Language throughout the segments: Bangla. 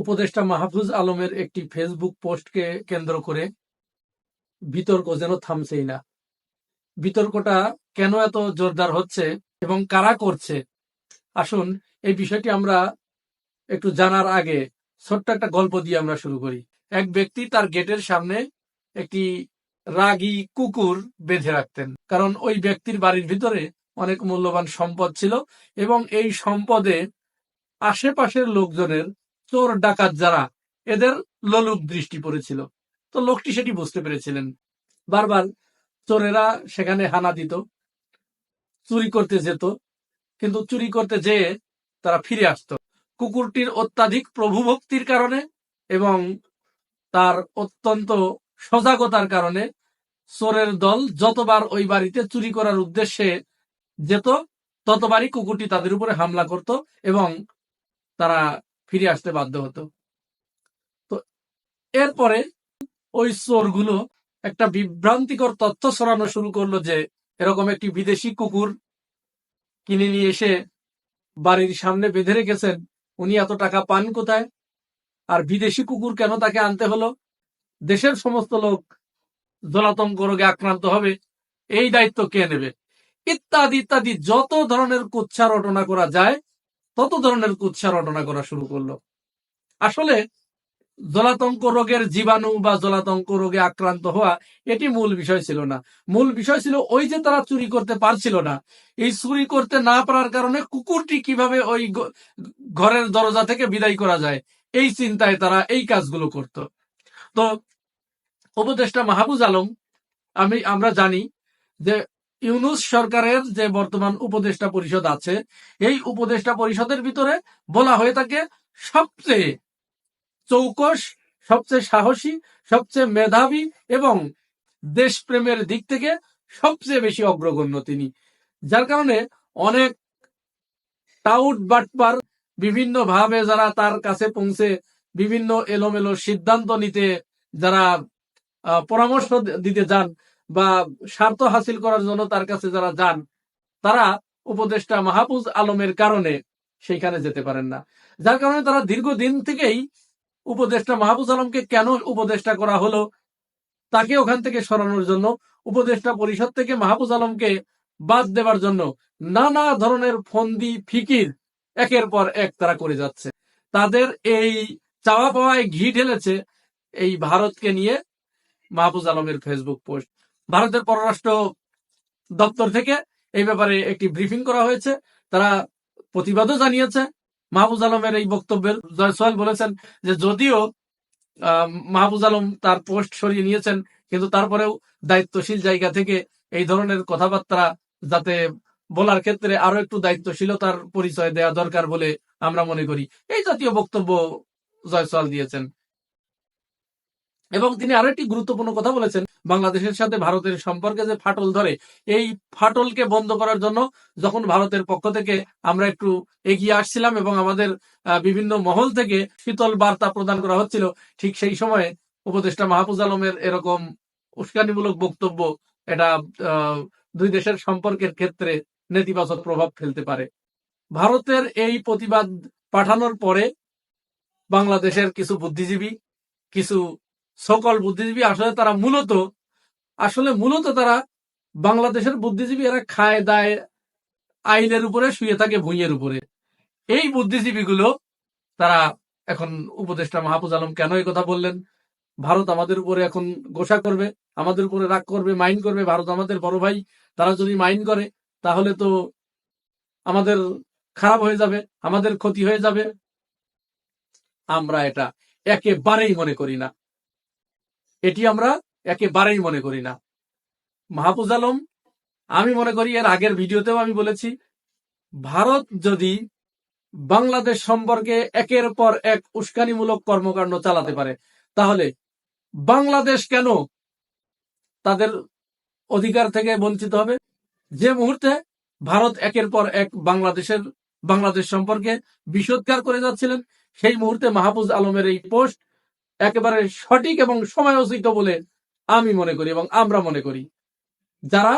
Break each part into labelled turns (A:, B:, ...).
A: উপদেষ্টা মাহফুজ আলমের একটি ফেসবুক পোস্টকে কেন্দ্র করে বিতর্ক যেন থামছেই না। বিতর্কটা কেন এত জোরদার হচ্ছে এবং কারা করছে? আসুন, এই বিষয়টি আমরা একটু জানার আগে ছোট্ট একটা গল্প দিয়ে আমরা শুরু করি। এক ব্যক্তি তার গেটের সামনে একটি রাগী কুকুর বেঁধে রাখতেন। কারণ ওই ব্যক্তির বাড়ির ভিতরে অনেক মূল্যবান সম্পদ ছিল এবং এই সম্পদে আশেপাশের লোকজনের চোর, ডাকাত যারা, এদের লোলুপ দৃষ্টি পড়েছিল। তো লোকটি সেটি বুঝতে পেরেছিলেন। বারবার চোরেরা সেখানে হানা দিত, চুরি করতে যেত, কিন্তু চুরি করতে যেয়ে তারা ফিরে আসতো। কুকুরটির অত্যাধিক প্রভুভক্তির কারণে এবং তার অত্যন্ত সজাগতার কারণে চোরের দল যতবার ওই বাড়িতে চুরি করার উদ্দেশ্যে যেত, ততবারই কুকুরটি তাদের উপরে হামলা করত এবং তারা ফিরে আসতে বাধ্য হতো। তো এরপরে ওই চোরগুলো একটা বিভ্রান্তিকর তথ্য ছড়ানো শুরু করল যে এরকম একটি বিদেশি কুকুর কিনে নিয়ে এসে বাড়ির সামনে বেঁধে রেখেছেন। উনি এত টাকা পান কোথায়? আর বিদেশি কুকুর কেন তাকে আনতে হলো? দেশের সমস্ত লোক জলাতঙ্ক রোগে আক্রান্ত হবে, এই দায়িত্ব কে নেবে? ইত্যাদি ইত্যাদি, যত ধরনের কুচ্ছা রটনা করা যায় তত ধরনের কুচ্ছা রটনা করা শুরু করল। আসলে জলাতঙ্ক রোগের জীবাণু বা জলাতঙ্ক রোগে আক্রান্ত হওয়া এটি মূল বিষয় ছিল না। মূল বিষয় ছিল ওই যে তারা চুরি করতে পারছিল না। এই চুরি করতে না পারার কারণে কুকুরটি কীভাবে ওই ঘরের দরজা থেকে বিদায় করা যায়, এই চিন্তায় তারা এই কাজগুলো করত। তো উপদেষ্টা মাহবুজ আলম, আমি, আমরা জানি যে ইউনুস সরকারের যে বর্তমান উপদেষ্টা পরিষদ আছে, এই উপদেষ্টা পরিষদের ভিতরে বলা হয়ে থাকে সবচেয়ে চৌকস, সবচেয়ে সাহসী, সবচেয়ে মেধাবী এবং দেশপ্রেমের দিক থেকে সবচেয়ে বেশি অগ্রগণ্য তিনি। যার কারণে অনেক টাউট বাটপার বিভিন্ন ভাবে যারা তার কাছে পৌঁছে বিভিন্ন এলোমেলো সিদ্ধান্ত নিতে, যারা পরামর্শ দিতে যান বা স্বার্থ হাসিল করার জন্য তার কাছে যারা যান, তারা উপদেষ্টা মাহফুজ আলমের কারণে সেইখানে যেতে পারেন না। যার কারণে তারা দীর্ঘদিন থেকেই উপদেষ্টা মাহফুজ আলমকে কেন উপদেষ্টা করা হলো, তাকে ওখান থেকে সরানোর জন্য, উপদেষ্টা পরিষদ থেকে মাহফুজ আলমকে বাদ দেবার জন্য নানা ধরনের ফন্দি, ফিকির একের পর এক তারা করে যাচ্ছে। তাদের এই চাওয়া পাওয়ায় ঘি ঢেলেছে এই ভারতকে নিয়ে মাহফুজ আলমের ফেসবুক পোস্ট। ভারতের পররাষ্ট্র দপ্তর থেকে এই ব্যাপারে একটি ব্রিফিং করা হয়েছে। তারা প্রতিবাদও জানিয়েছে। মাহফুজ আলমের এই বক্তব্যের জয়সওয়াল বলেছেন যে যদিও আহ, মাহফুজ আলম তার পোস্ট সরিয়ে নিয়েছেন কিন্তু তারপরেও দায়িত্বশীল জায়গা থেকে এই ধরনের কথাবার্তা যাতে বলার ক্ষেত্রে আরও একটু দায়িত্বশীলতার পরিচয় দেওয়া দরকার বলে আমরা মনে করি। এই জাতীয় বক্তব্য জয়সওয়াল দিয়েছেন। এবং তিনি আরও একটি গুরুত্বপূর্ণ কথা বলেছেন, বাংলাদেশের সাথে ভারতের সম্পর্কে যে ফাটল ধরে, এই ফাটলকে বন্ধ করার জন্য যখন ভারতের পক্ষ থেকে আমরা একটু এগিয়ে আসছিলাম এবং আমাদের বিভিন্ন মহল থেকে শীতল বার্তা প্রদান করা হচ্ছিল, ঠিক সেই সময়ে উপদেষ্টা মাহফুজ আলমের এরকম উস্কানিমূলক বক্তব্য এটা দুই দেশের সম্পর্কের ক্ষেত্রে নেতিবাচক প্রভাব ফেলতে পারে। ভারতের এই প্রতিবাদ পাঠানোর পরে বাংলাদেশের কিছু বুদ্ধিজীবী, কিছু সকল বুদ্ধিজীবী আসলে তারা মূলত, আসলে মূলত তারা বাংলাদেশের বুদ্ধিজীবী এরা খায়, দায়, আইনের উপরে, শুয়ে থাকে ভুঁইয়ের উপরে। এই বুদ্ধিজীবীগুলো তারা এখন উপদেষ্টা মাহফুজ আলম কেন এই কথা বললেন? ভারত আমাদের উপরে এখন গোসা করবে, আমাদের উপরে রাগ করবে, মাইন করবে। ভারত আমাদের বড় ভাই, তারা যদি মাইন করে, তাহলে তো আমাদের খারাপ হয়ে যাবে, আমাদের ক্ষতি হয়ে যাবে। আমরা এটা একেবারেই মনে করি না। এটি আমরা একেবারেই মনে করি না। মাহফুজ আলম, আমি মনে করি এর আগের ভিডিওতেও আমি বলেছি, ভারত যদি বাংলাদেশ সম্পর্কে একের পর এক উস্কানিমূলক কর্মকাণ্ড চালাতে পারে, তাহলে বাংলাদেশ কেন তাদের অধিকার থেকে বঞ্চিত হবে? যে মুহূর্তে ভারত একের পর এক বাংলাদেশের, বাংলাদেশ সম্পর্কে বিষোদ্গার করে যাচ্ছিলেন, সেই মুহূর্তে মাহফুজ আলমের এই পোস্ট একেবারে সঠিক এবং সময়োচিত বলে আমি মনে করি এবং আমরা মনে করি। যারা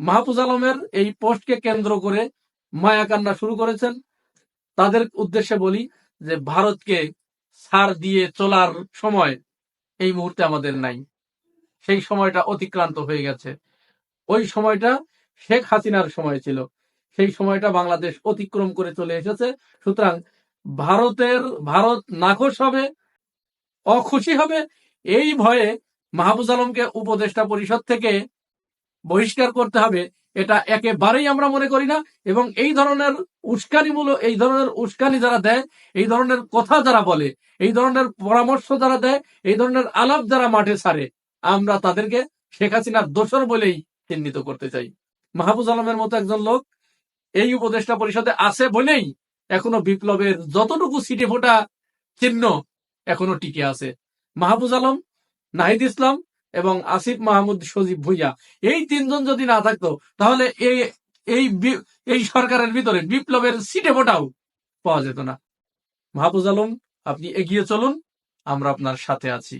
A: মাহফুজ আলমের এই পোস্টকে কেন্দ্র করে মায়া কান্না শুরু করেছেন, তাদের উদ্দেশ্যে বলি যে ভারতকে ছাড় দিয়ে চলার সময় এই মুহূর্তে আমাদের নাই। সেই সময়টা অতিক্রান্ত হয়ে গেছে। ওই সময়টা শেখ হাসিনার সময় ছিল। সেই সময়টা বাংলাদেশ অতিক্রম করে চলে এসেছে। সুতরাং ভারতের, ভারত নাখোশ হবে অখুশি হবে এই ভয়ে মাহবুজ আলমকে উপদেষ্টা পরিষদ থেকে বহিষ্কার করতে হবে। এটা একেবারেই আমরা মনে করি না এবং এই ধরনের উস্কানি উস্কানিমূলক, এই ধরনের উস্কানি যারা দেয়, এই ধরনের কথা যারা বলে, এই ধরনের পরামর্শ যারা দেয়, এই ধরনের আলাপ যারা মাঠে ছাড়ে আমরা তাদেরকে শেখ হাসিনার দোষর বলেই চিহ্নিত করতে চাই। মাহবুজ আলমের মতো একজন লোক এই উপদেষ্টা পরিষদে আছে বলেই এখনও বিপ্লবের যতটুকু সিটে ফোটা চিহ্ন এখনও টিকে আছে। মাহবুজ আলম, নাহিদ ইসলাম এবং আসিফ মাহমুদ সজীব ভুইয়া, এই তিনজন যদি না থাকতো, তাহলে এই এই এই সরকারের ভিতরে বিপ্লবের সিটে ভোটাও পাওয়া যেত না। মাহবুজ আলম, আপনি এগিয়ে চলুন, আমরা আপনার সাথে আছি।